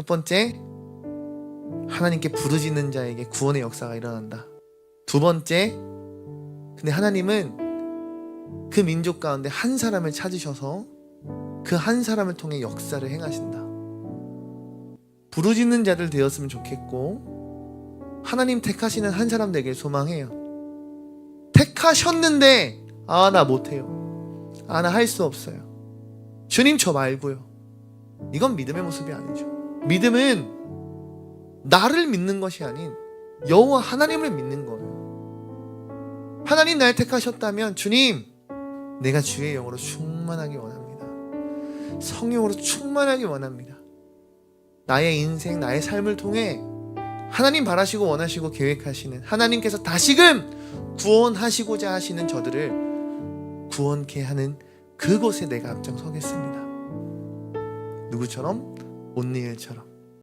첫 번째, 하나님께 부르짖는 자에게 구원의 역사가 일어난다. 두 번째, 근데 하나님은 그 민족 가운데 한 사람을 찾으셔서 그 한 사람을 통해 역사를 행하신다. 부르짖는 자들 되었으면 좋겠고 하나님 택하시는 한 사람 되길 소망해요. 택하셨는데 아 나 못해요. 아 나 할 수 없어요. 주님 저 말고요. 이건 믿음의 모습이 아니죠. 믿음은 나를 믿는 것이 아닌 여호와 하나님을 믿는 거예요. 하나님 날 택하셨다면 주님 내가 주의 영으로 충만하기 원합니다. 성령으로 충만하기 원합니다. 나의 인생, 나의 삶을 통해 하나님 바라시고 원하시고 계획하시는 하나님께서 다시금 구원하시고자 하시는 저들을 구원케 하는 그곳에 내가 앞장서겠습니다. 누구처럼? 온니엘처럼.